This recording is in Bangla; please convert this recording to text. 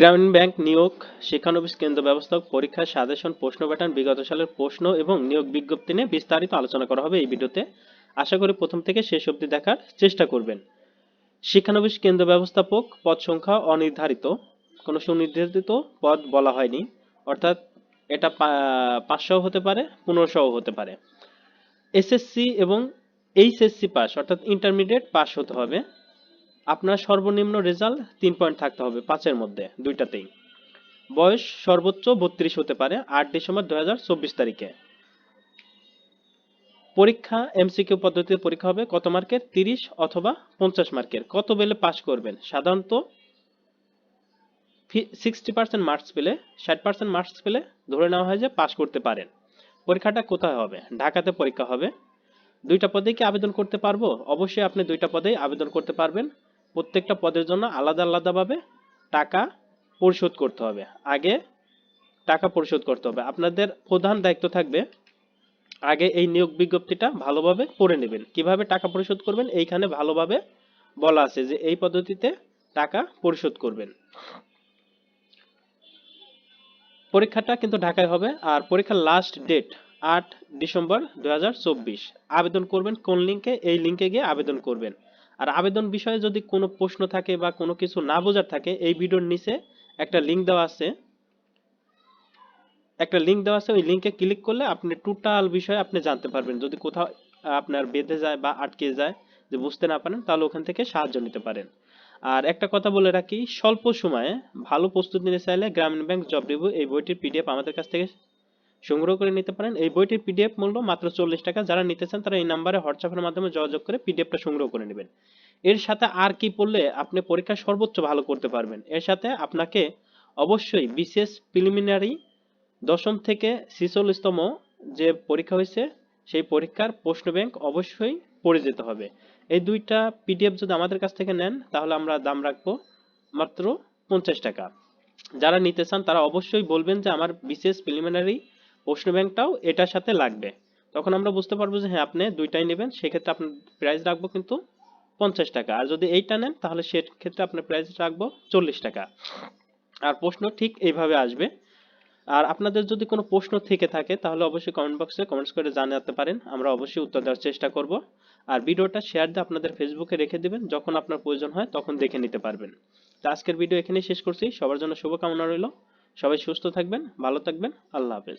গ্রামীণ ব্যাংক নিয়োগ শিক্ষানবিশ কেন্দ্র ব্যবস্থাপক পরীক্ষার সাজেশন প্রশ্ন প্যাটার্ন বিগত সালের প্রশ্ন এবং নিয়োগ বিজ্ঞপ্তি নিয়ে বিস্তারিত আলোচনা করা হবে এই ভিডিওতে। আশা করি প্রথম থেকে শেষ অবধি দেখার চেষ্টা করবেন। শিক্ষানবিশ কেন্দ্র ব্যবস্থাপক পদ সংখ্যা অনির্ধারিত। কোনো সুনির্ধারিত পদ বলা হয়নি। অর্থাৎ এটা পাঁচশো হতে পারে পনেরোশো হতে পারে। এসএসসি এবং এইচএসসি পাস, অর্থাৎ ইন্টারমিডিয়েট পাস হতে হবে। আপনার সর্বনিম্ন রেজাল্ট তিন পয়েন্ট থাকতে হবে, পাঁচের মধ্যে, দুইটাতেই। বয়স সর্বোচ্চ বত্রিশ হতে পারে আট ডিসেম্বর দু তারিখে। পরীক্ষা, এমসিকিউ পদ্ধতিতে পরীক্ষা হবে কত মার্কের? তিরিশ অথবা পঞ্চাশ মার্কের। কত বেলে পাস করবেন? সাধারণত সিক্সটি পার্সেন্ট মার্কস পেলে, ষাট পার্সেন্ট মার্কস পেলে ধরে নেওয়া হয় যে পাস করতে পারেন। পরীক্ষাটা কোথায় হবে? ঢাকাতে পরীক্ষা হবে। দুইটা পদে কি আবেদন করতে পারব? অবশ্যই আপনি দুইটা পদেই আবেদন করতে পারবেন। প্রত্যেকটা পদের জন্য আলাদা আলাদাভাবে টাকা পরিশোধ করতে হবে। আগে টাকা পরিশোধ করতে হবে। আপনাদের প্রধান দায়িত্ব থাকবে আগে এই নিয়োগ বিজ্ঞপ্তিটা ভালোভাবে পড়ে নেবেন। কীভাবে টাকা পরিশোধ করবেন এইখানে ভালোভাবে বলা আছে যে এই পদ্ধতিতে টাকা পরিশোধ করবেন। পরীক্ষাটা কিন্তু ঢাকায় হবে আর পরীক্ষার লাস্ট ডেট আট ডিসেম্বর দু হাজার চব্বিশ। আবেদন করবেন কোন লিঙ্কে এই লিঙ্কে গিয়ে আবেদন করবেন। আর আবেদন বিষয়ে যদি কোনো প্রশ্ন থাকে বা কোনো কিছু না বোঝার থাকে, এই ভিডিওর নিচে একটা লিঙ্ক দেওয়া আছে। একটা লিঙ্ক দেওয়া আছে, ওই লিঙ্কে ক্লিক করলে আপনি টোটাল বিষয়ে আপনি জানতে পারবেন। যদি কোথাও আপনার বেঁধে যায় বা আটকে যায়, যে বুঝতে না পারেন, তাহলে ওখান থেকে সাহায্য নিতে পারেন। আর একটা কথা বলে রাখি, স্বল্প সময়ে ভালো প্রস্তুতি নিতে চাইলে গ্রামীণ ব্যাংক জব রিভিউ এই বইটির পিডিএফ আমাদের কাছ থেকে সংগ্রহ করে নিতে পারেন। এই বইটির পিডিএফ মূল্য মাত্র চল্লিশ টাকা। যারা নিতে চান তারা এই নাম্বারে হোয়াটসঅ্যাপের মাধ্যমে যোগাযোগ করে পিডিএফটা সংগ্রহ করে নেবেন। এর সাথে আর কি পড়লে আপনি পরীক্ষা সর্বোচ্চ ভালো করতে পারবেন। এর সাথে আপনাকে অবশ্যই বিশেষ প্রিলিমিনারি দশম থেকে ছিচল্লিশতম যে পরীক্ষা হয়েছে, সেই পরীক্ষার প্রশ্ন ব্যাংক অবশ্যই পড়ে যেতে হবে। এই দুইটা পিডিএফ যদি আমাদের কাছ থেকে নেন, তাহলে আমরা দাম রাখব মাত্র পঞ্চাশ টাকা। যারা নিতে চান তারা অবশ্যই বলবেন যে আমার বিশেষ প্রিলিমিনারি প্রশ্ন ব্যাংকটাও এটার সাথে লাগবে। তখন আমরা বুঝতে পারব যে হ্যাঁ আপনি দুইটাই নেবেন, সেক্ষেত্রে আপনার প্রাইস রাখব কিন্তু পঞ্চাশ টাকা। আর যদি এইটা নেন, তাহলে সেক্ষেত্রে আপনার প্রাইস রাখব চল্লিশ টাকা। আর প্রশ্ন ঠিক এইভাবে আসবে। আর আপনাদের যদি কোনো প্রশ্ন থেকে থাকে, তাহলে অবশ্যই কমেন্ট বক্সে কমেন্টস করে জানাতে পারেন। আমরা অবশ্যই উত্তর দেওয়ার চেষ্টা করব। আর ভিডিওটা শেয়ার দিয়ে আপনাদের ফেসবুকে রেখে দেবেন। যখন আপনার প্রয়োজন হয়, তখন দেখে নিতে পারবেন। তো আজকের ভিডিও এখানেই শেষ করছি। সবার জন্য শুভকামনা রইল। সবাই সুস্থ থাকবেন, ভালো থাকবেন। আল্লাহ হাফেজ।